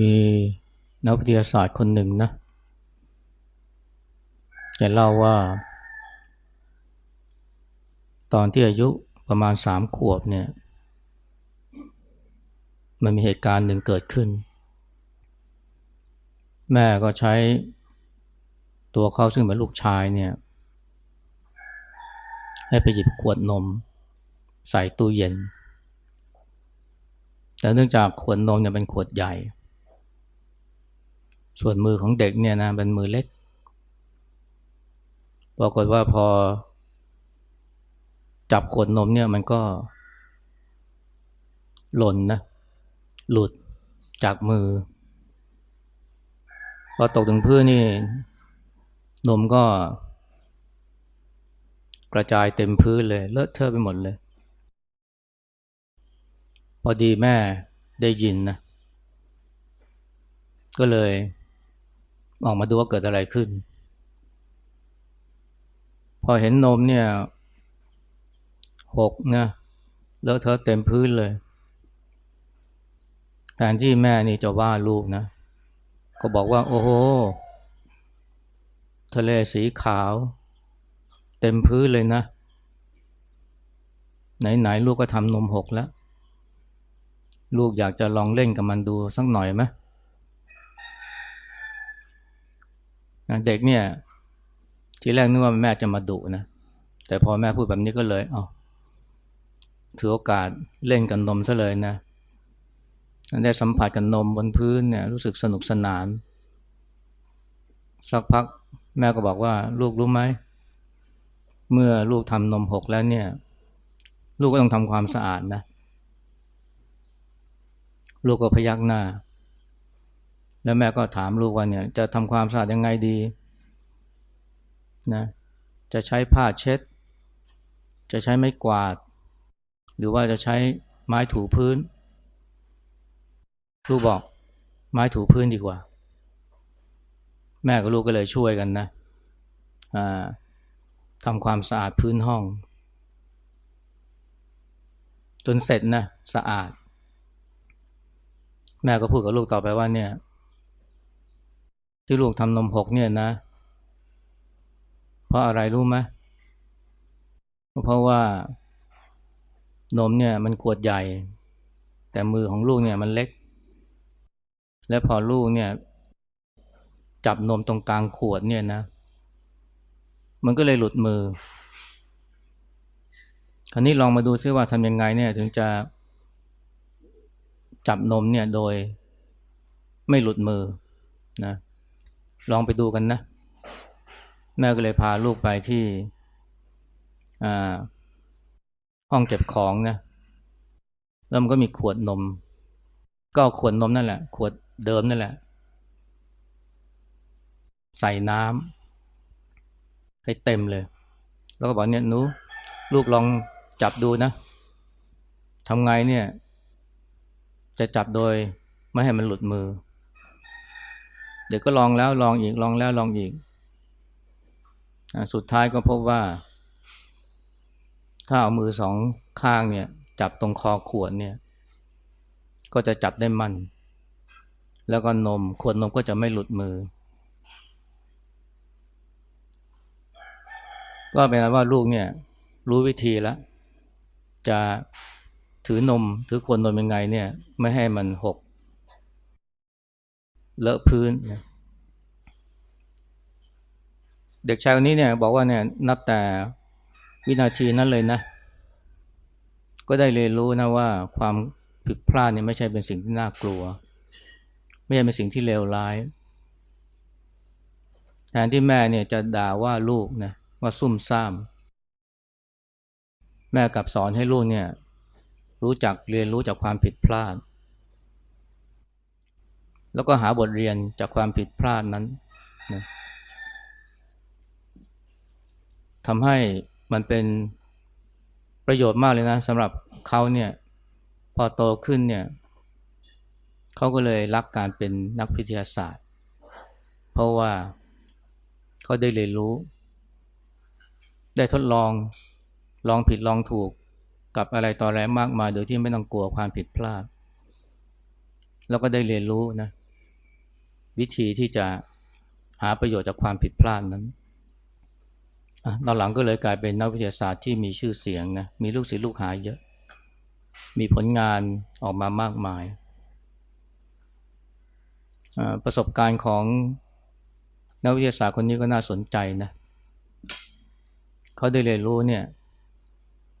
มีนักวิทยาศาสตร์คนหนึ่งนะแกเล่าว่า ตอนที่อายุประมาณสามขวบเนี่ย มันมีเหตุการณ์หนึ่งเกิดขึ้น แม่ก็ใช้ตัวเขาซึ่งเป็นลูกชายเนี่ย ให้ไปหยิบขวดนม ใส่ตู้เย็น แต่เนื่องจากขวดนมเนี่ยเป็นขวดใหญ่ ส่วนมือของเด็กเนี่ยนะเป็นมือเล็กปรากฏว่าพอ จับขวดนมเนี่ยมันก็ หล่นนะ หลุดจากมือ พอตกถึงพื้นนี่ นมก็ กระจายเต็มพื้นเลย เลอะเทอะไปหมดเลย พอดีแม่ได้ยินนะ ก็เลย ออกมาดูว่าเกิดอะไรขึ้น พอเห็นนมเนี่ยหกนะเลอะเทอเต็มพื้นเลยแทนที่แม่นี่จะว่าลูกนะ ก็บอกว่า โอ้โห ทะเลสีขาว เต็มพื้นเลยนะ ไหนๆลูกก็ทำนมหกแล้ว ลูกอยากจะลองเล่นกับมันดูสักหน่อยไหมเเด็กเนี่ย ทีแรกนึกว่าแม่จะมาดุนะ แต่พอแม่พูดแบบนี้ก็เลยเอาถือโอกาสเล่นกับนมซะเลยนะได้สัมผัสกับนมบนพื้นเนี่ยรู้สึกสนุกสนาน สักพักแม่ก็บอกว่าลูกรู้ไหม เมื่อลูกทำนมหกแล้วเนี่ย ลูกก็ต้องทำความสะอาดนะ ลูกก็พยักหน้า แล้วแม่ก็ถามลูกว่าเนี่ยจะทำความสะอาดยังไงดีนะจะใช้ผ้าเช็ด จะใช้ไม้กวาด หรือว่าจะใช้ไม้ถูพื้น ลูกบอกไม้ถูพื้นดีกว่า แม่กับลูกก็เลยช่วยกันนะทำความสะอาดพื้นห้อง จนเสร็จนะสะอาด แม่ก็พูดกับลูกต่อไปว่าเนี่ย ที่ลูกทำนมหกเนี่ยนะ เพราะอะไรรู้ไหมเพราะว่านมเนี่ยมันขวดใหญ่ แต่มือของลูกเนี่ยมันเล็ก และพอลูกเนี่ย จับนมตรงกลางขวดเนี่ยนะ มันก็เลยหลุดมือ คราวนี้ลองมาดูซิว่าทำยังไงเนี่ยถึงจะจับนมเนี่ยโดยไม่หลุดมือนะ ลองไปดูกันนะ แม่ก็เลยพาลูกไปที่ห้องเก็บของนะแล้วมันก็มีขวดนม ก็ขวดนมนั่นแหละ ขวดเดิมนั่นแหละ ใส่น้ำให้เต็มเลย แล้วก็บอกเนี่ยนูลูกลองจับดูนะทำไงเนี่ย จะจับโดยไม่ให้มันหลุดมือ เดี๋ยวก็ลองแล้วลองอีกลองแล้วลองอีก สุดท้ายก็พบว่า ถ้าเอามือสองข้างเนี่ย จับตรงคอขวดเนี่ย ก็จะจับได้มันแล้วก็นมขวดนมก็จะไม่หลุดมือ ก็เป็นว่าลูกเนี่ย รู้วิธีแล้ว จะถือนมถือขวดนมยังไงเนี่ย ไม่ให้มันหก เลอะพื้นนะเด็กชายคนนี้เนี่ยบอกว่าเนี่ยนับแต่วินาทีนั้นเลยนะ ก็ได้เรียนรู้นะว่าความผิดพลาดเนี่ยไม่ใช่เป็นสิ่งที่น่ากลัว ไม่ใช่เป็นสิ่งที่เลวร้ายแทนที่แม่เนี่ยจะด่าว่าลูกนะว่าซุ่มซ่าม แม่กลับสอนให้ลูกเนี่ยรู้จักเรียนรู้จากความผิดพลาด แล้วก็หาบทเรียนจากความผิดพลาดนั้นนะทำให้มันเป็นประโยชน์มากเลยนะสำหรับเขาเนี่ยพอโตขึ้นเนี่ยเขาก็เลยรักการเป็นนักวิทยาศาสตร์ เพราะว่าเขาได้เรียนรู้ ได้ทดลองลองผิดลองถูกกับอะไรต่ออะไรมากมายโดยที่ไม่ต้องกลัวความผิดพลาด แล้วก็ได้เรียนรู้นะ วิธีที่จะหาประโยชน์จากความผิดพลาดนั้นตอนหลังก็เลยกลายเป็นนักวิทยาศาสตร์ที่มีชื่อเสียงนะ มีลูกศิษย์ลูกหาเยอะ มีผลงานออกมามากมาย ประสบการณ์ของนักวิทยาศาสตร์คนนี้ก็น่าสนใจนะ เขาได้เรียนรู้เนี่ย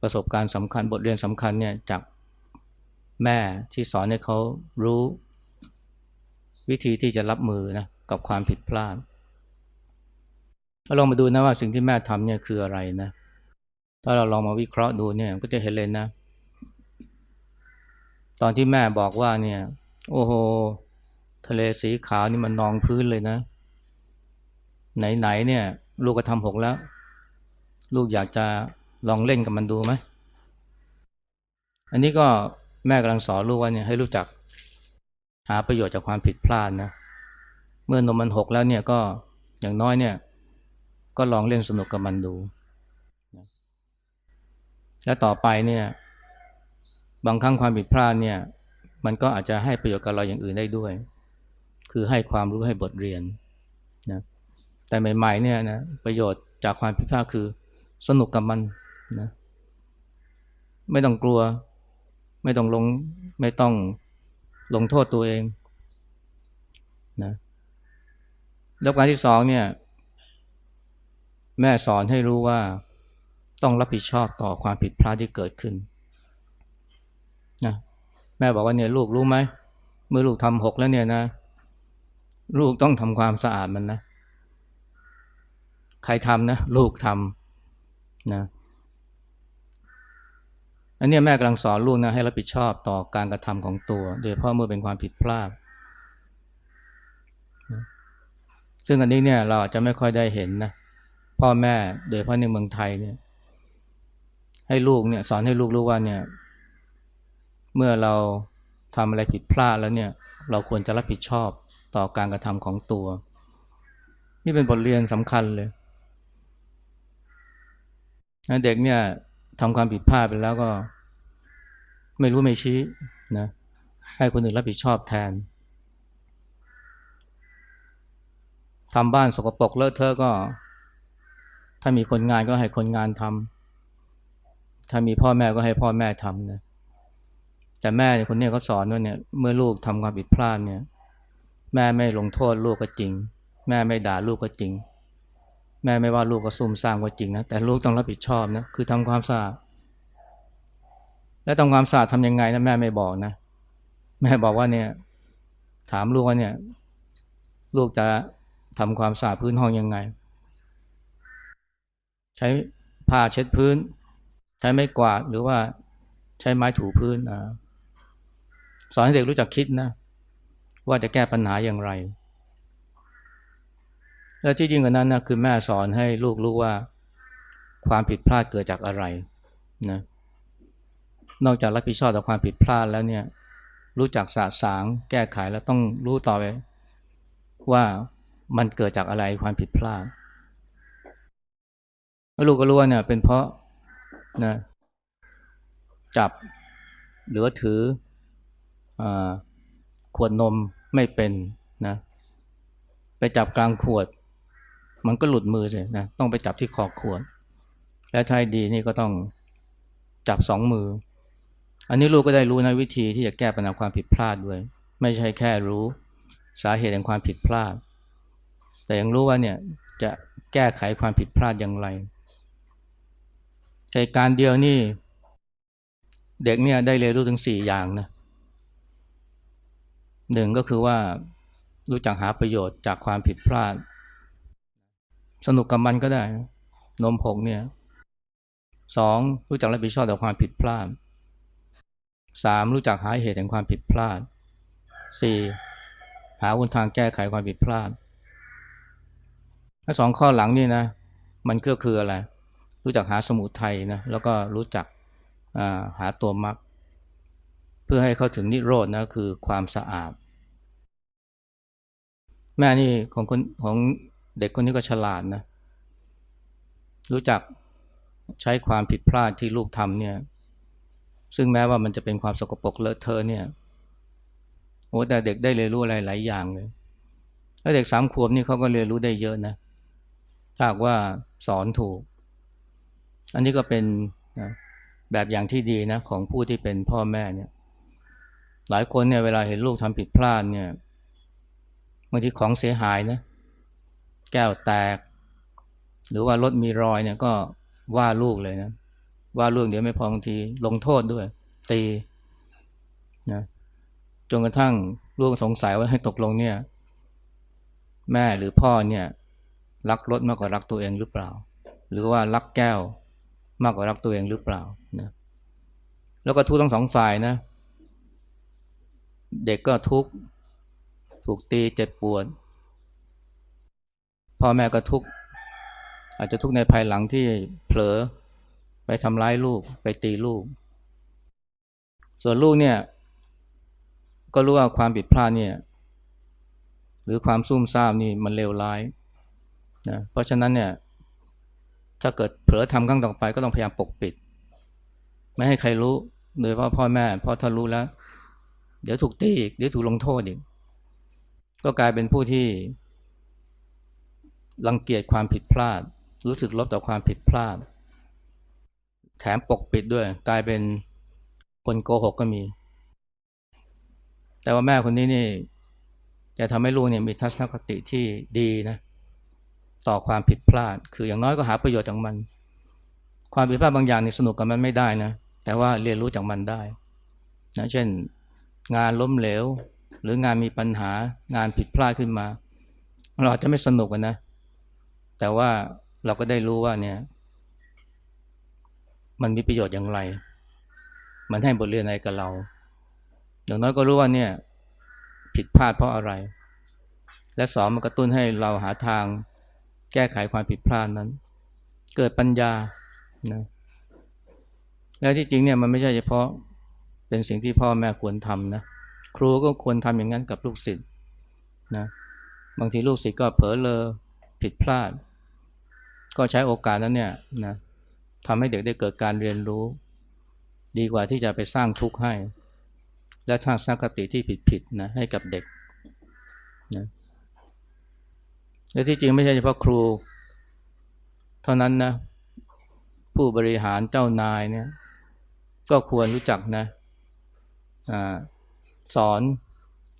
ประสบการณ์สำคัญบทเรียนสำคัญเนี่ยจากแม่ที่สอนให้เขารู้ วิธีที่จะรับมือนะกับความผิดพลาดเราลองมาดูนะว่าสิ่งที่แม่ทำเนี่ยคืออะไรนะ ถ้าเราลองมาวิเคราะห์ดูเนี่ยก็จะเห็นเลยนะ ตอนที่แม่บอกว่าเนี่ย โอ้โห ทะเลสีขาวนี่มันนองพื้นเลยนะ ไหนๆเนี่ย ลูกก็ทำหกแล้ว ลูกอยากจะลองเล่นกับมันดูไหม อันนี้ก็แม่กำลังสอนลูกว่าเนี่ยให้รู้จัก หาประโยชน์จากความผิดพลาดนะ เมื่อนมมันหกแล้วเนี่ยก็อย่างน้อยเนี่ย ก็ลองเล่นสนุกกับมันดู และต่อไปเนี่ย บางครั้งความผิดพลาดเนี่ย มันก็อาจจะให้ประโยชน์กับเราอย่างอื่นได้ด้วย คือให้ความรู้ให้บทเรียนนะแต่ใหม่ๆเนี่ยนะประโยชน์จากความผิดพลาดคือสนุกกับมันนะไม่ต้องกลัว ไม่ต้องลง ไม่ต้อง ลงโทษตัวเองนะแล้วการที่สองเนี่ย แม่สอนให้รู้ว่าต้องรับผิดชอบต่อความผิดพลาดที่เกิดขึ้นนะแม่บอกว่าเนี่ยลูกรู้ไหมเมื่อลูกทำหกแล้วเนี่ยนะ ลูกต้องทำความสะอาดมันนะ ใครทำนะ ลูกทำนะ อันนี้แม่กำลังสอนลูกนะให้รับผิดชอบต่อการกระทำของตัว โดยเฉพาะเมื่อเป็นความผิดพลาด ซึ่งอันนี้เนี่ยเราอาจจะไม่ค่อยได้เห็นนะ พ่อแม่โดยเฉพาะในเมืองไทยเนี่ย ให้ลูกเนี่ยสอนให้ลูกรู้ว่าเนี่ย เมื่อเราทำอะไรผิดพลาดแล้วเนี่ย เราควรจะรับผิดชอบต่อการกระทำของตัว นี่เป็นบทเรียนสำคัญเลยเด็กเนี่ย ทำความผิดพลาดไปแล้วก็ ไม่รู้ไม่ชี้นะให้คนอื่นรับผิดชอบแทนทำบ้านสกปรกเลอะเทอะก็ ถ้ามีคนงานก็ให้คนงานทำถ้ามีพ่อแม่ก็ให้พ่อแม่ทำนะแต่แม่คนนี้เขาสอนว่าเนี่ยเมื่อลูกทำความผิดพลาดเนี่ย แม่ไม่ลงโทษลูกก็จริง แม่ไม่ด่าลูกก็จริง แม่ไม่ว่าลูกก็ซุ่มซ่ามก็จริงนะแต่ลูกต้องรับผิดชอบนะคือทำความสะอาดและทำความสะอาดทำยังไงนะแม่ไม่บอกนะแม่บอกว่าเนี่ย ถามลูกว่าเนี่ย ลูกจะทำความสะอาดพื้นห้องยังไง ใช้ผ้าเช็ดพื้น ใช้ไม้กวาดหรือว่าใช้ไม้ถูพื้นอ่าสอนให้เด็กรู้จักคิดนะว่าจะแก้ปัญหาอย่างไร และที่จริงกว่านั้นนะคือแม่สอนให้ลูกรู้ว่าความผิดพลาดเกิดจากอะไรนะนอกจากรับผิดชอบต่อความผิดพลาดแล้วเนี่ยรู้จักสะสางแก้ไขแล้วต้องรู้ต่อไป ว่ามันเกิดจากอะไรความผิดพลาดลูกก็รู้ว่าเนี่ยเป็นเพราะนะจับหรือถืออขวดนมไม่เป็นนะไปจับกลางขวด มันก็หลุดมือเลยนะต้องไปจับที่ขอบขวด และถ้าดีนี่ก็ต้องจับสองมือ อันนี้ลูกก็ได้รู้นะวิธีที่จะแก้ปัญหาความผิดพลาดด้วย ไม่ใช่แค่รู้สาเหตุแห่งความผิดพลาด แต่ยังรู้ว่าเนี่ยจะแก้ไขความผิดพลาดอย่างไรเหตุการณ์เดียวนี่ เด็กเนี่ยได้เรียนรู้ถึงสี่อย่างนะหนึ่งก็คือว่ารู้จักหาประโยชน์จากความผิดพลาด สนุกกับมันก็ได้ นมผงเนี่ยสองรู้จักรับผิดชอบต่อความผิดพลาดสามรู้จักหาเหตุแห่งความผิดพลาดสี่หาวนทางแก้ไขความผิดพลาดถ้าสองข้อหลังนี่นะ มันก็คืออะไร รู้จักหาสมุทัยนะแล้วก็รู้จักหาตัวมรรคเพื่อให้เข้าถึงนิโรธนะคือความสะอาด แม่นี่ของคนของ เด็กคนนี้ก็ฉลาดนะ รู้จักใช้ความผิดพลาดที่ลูกทำเนี่ย ซึ่งแม้ว่ามันจะเป็นความสกปรกเลอะเทอะเนี่ยโอ้แต่เด็กได้เรียนรู้อะไรหลายอย่างเลยถ้าเด็กสามขวบนี่เขาก็เรียนรู้ได้เยอะนะถ้าว่าสอนถูก อันนี้ก็เป็นนะแบบอย่างที่ดีนะของผู้ที่เป็นพ่อแม่เนี่ย หลายคนเนี่ยเวลาเห็นลูกทำผิดพลาดเนี่ยบางทีของเสียหายนะ แก้วแตก หรือว่ารถมีรอยเนี่ยก็ว่าลูกเลยนะว่าลูกเดี๋ยวไม่พอบางทีลงโทษด้วย ตีนะจนกระทั่งลูกสงสัยว่าให้ตกลงเนี่ย แม่หรือพ่อเนี่ยรักรถมากกว่ารักตัวเองหรือเปล่า หรือว่ารักแก้วมากกว่ารักตัวเองหรือเปล่านะแล้วก็ทุกทั้งสองฝ่ายนะ เด็กก็ทุกข์ถูกตีเจ็บปวด พ่อแม่ก็ทุกข์อาจจะทุกข์ในภายหลังที่เผลอไปทำร้ายลูกไปตีลูก ส่วนลูกเนี่ย ก็รู้ว่าความผิดพลาดเนี่ย หรือความซุ่มซ่ามนี่มันเลวร้ายนะเพราะฉะนั้นเนี่ย ถ้าเกิดเผลอทำครั้งต่อไปก็ต้องพยายามปกปิด ไม่ให้ใครรู้โดยเฉพาะพ่อแม่เพราะถ้ารู้แล้ว เดี๋ยวถูกตีอีกเดี๋ยวถูกลงโทษอีกก็กลายเป็นผู้ที่ รังเกียจความผิดพลาด รู้สึกลบต่อความผิดพลาด แถมปกปิดด้วย กลายเป็นคนโกหกก็มี แต่ว่าแม่คนนี้นี่จะทำให้ลูกเนี่ยมีทัศนคติที่ดีนะ ต่อความผิดพลาด คืออย่างน้อยก็หาประโยชน์จากมัน ความผิดพลาดบางอย่างนี่สนุกกับมันไม่ได้นะ แต่ว่าเรียนรู้จากมันได้นะเช่น งานล้มเหลว หรืองานมีปัญหางานผิดพลาดขึ้นมา เราอาจจะไม่สนุกนะ แต่ว่าเราก็ได้รู้ว่าเนี่ย มันมีประโยชน์อย่างไร มันให้บทเรียนอะไรกับเรา อย่างน้อยก็รู้ว่าเนี่ย ผิดพลาดเพราะอะไร และสอนมันกระตุ้นให้เราหาทางแก้ไขความผิดพลาดนั้น เกิดปัญญานะแล้วที่จริงเนี่ยมันไม่ใช่เฉพาะเป็นสิ่งที่พ่อแม่ควรทำนะครูก็ควรทำอย่างนั้นกับลูกศิษย์นะบางทีลูกศิษย์ก็เผลอเลอผิดพลาด ก็ใช้โอกาสนั้นเนี่ยนะทำให้เด็กได้เกิดการเรียนรู้ ดีกว่าที่จะไปสร้างทุกข์ให้ และสร้างสร้างคติที่ผิดๆนะให้กับเด็กนะและที่จริงไม่ใช่เฉพาะครู เท่านั้นนะผู้บริหารเจ้านายเนี่ยก็ควรรู้จักนะอสอน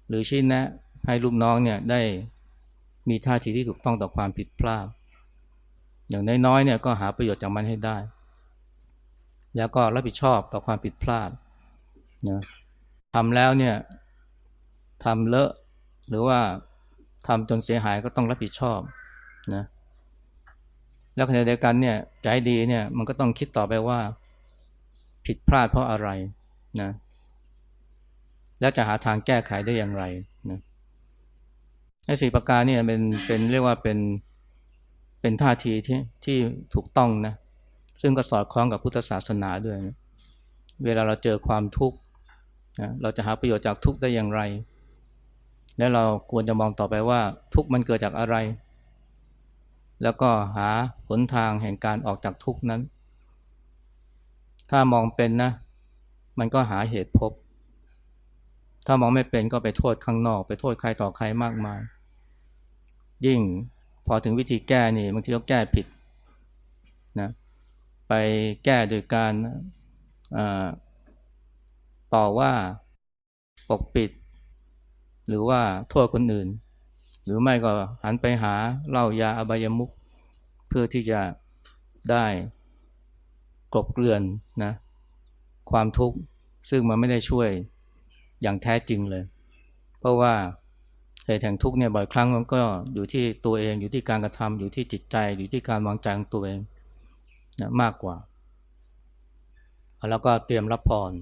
หรือชี้แนะให้ลูกน้องเนี่ยได้มีท่าทีที่ถูกต้องต่อความผิดพลาด อย่างน้อยๆเนี่ยก็หาประโยชน์จากมันให้ได้ แล้วก็รับผิดชอบต่อความผิดพลาดนะทำแล้วเนี่ยทำเลอะหรือว่าทำจนเสียหายก็ต้องรับผิดชอบนะแล้วขณะเดียวกันเนี่ยใจดีเนี่ยมันก็ต้องคิดต่อไปว่าผิดพลาดเพราะอะไรนะแล้วจะหาทางแก้ไขได้อย่างไรนะไอ้สี่ประการเนี่ยเป็นเป็นเรียกว่าเป็น เป็นท่าทีที่ที่ถูกต้องนะซึ่งก็สอดคล้องกับพุทธศาสนาด้วยนะเวลาเราเจอความทุกข์นะเราจะหาประโยชน์จากทุกข์ได้อย่างไร แล้วเราควรจะมองต่อไปว่าทุกข์มันเกิดจากอะไร แล้วก็หาหนทางแห่งการออกจากทุกข์นั้น ถ้ามองเป็นนะ มันก็หาเหตุพบ ถ้ามองไม่เป็นก็ไปโทษข้างนอก ไปโทษใครต่อใครมากมาย ยิ่ง พอถึงวิธีแก้นี่บางทีก็แก้ผิดนะไปแก้โดยการต่อว่าปกปิด หรือว่าโทษคนอื่น หรือไม่ก็หันไปหาเหล้ายาอบายมุขเพื่อที่จะได้กลบเกลื่อนนะความทุกข์ซึ่งมันไม่ได้ช่วยอย่างแท้จริงเลย เพราะว่า เหตุแห่งทุกข์เนี่ยบ่อยครั้งมันก็อยู่ที่ตัวเองอยู่ที่การกระทำอยู่ที่จิตใจ อยู่ที่การวางใจของตัวเองนะมากกว่า แล้วก็เตรียมรับพร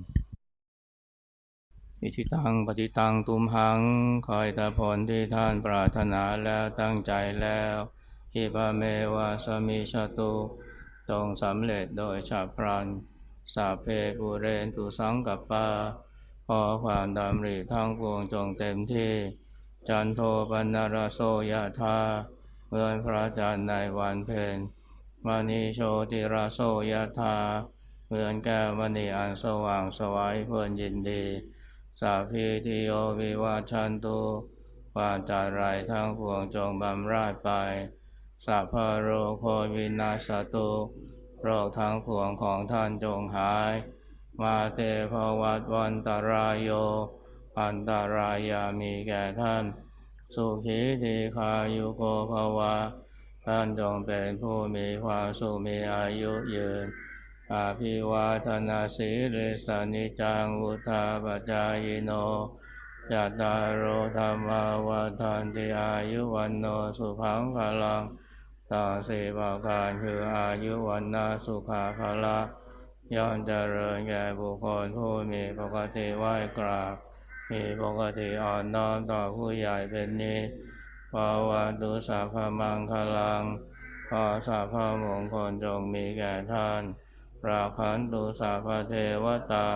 อิทิตังปฏิตังตุมหังคอยตาพรที่ท่านปรารถนาแล้วตั้งใจแล้วฮิบาเมวาสมิชาตุตรงสำเร็จโดยชาพรันสาเพปุเรนตุสังกัปปาขอความดำริทั้งปวงจงเต็มที่ จันโทปนารโสยธาเมื่อพระจันทร์ในวันเพ็ญมานิโชติราโสยธาเหมือนแก้วมณีอันสว่างสวัยเพื่อนยินดีสัพพิติโยวิวัชชันตุควาจัดไรายทั้งปวงจงบำราดไปสัพพะโรโควินาสตุโรคทั้งปวงของท่านจงหาย มาเตภวัตวันตรายโย อันตรายามีแก่ท่าน สุขีทีคายุโกภวะท่านจงเป็นผู้มีความสุขมีอายุยืน อาภิวาทนาสีเรสานิจังวุธาปจายโนยะตารโรธรรมาวาทานติอายุวันโนสุขังพลังต่อสี่ประการคืออายุวันนาสุขาภละย่อมเจริญแก่บุคคลผู้มีปกติไหว้กราบ มีปกติอ่อนน้อมต่อผู้ใหญ่เป็นนิสภาวะตุสัพมังคลังขอสัพมงคลจงมีแก่ท่าน ราคันตุสัพเทวตา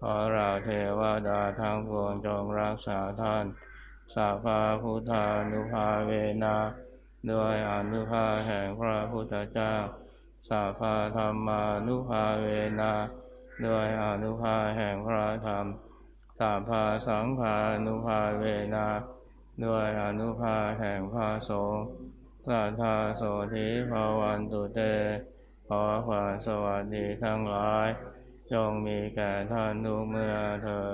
ขอราเทวดาทั้งปวงจงรักษาท่านสัพพะพุทธานุภาเวนะด้วยอนุภาแห่งพระพุทธเจ้าสัพพะธรรมานุภาเวนะด้วยอนุภาแห่งพระธรรม สัพพะสังขานุภาเวนะด้วยอนุภาแห่งพระสงฆ์สัทธาโสธิภาวันตุเต ขอความสวัสดีทั้งหลาย จงมีแก่ท่านทุกเมื่อเธอ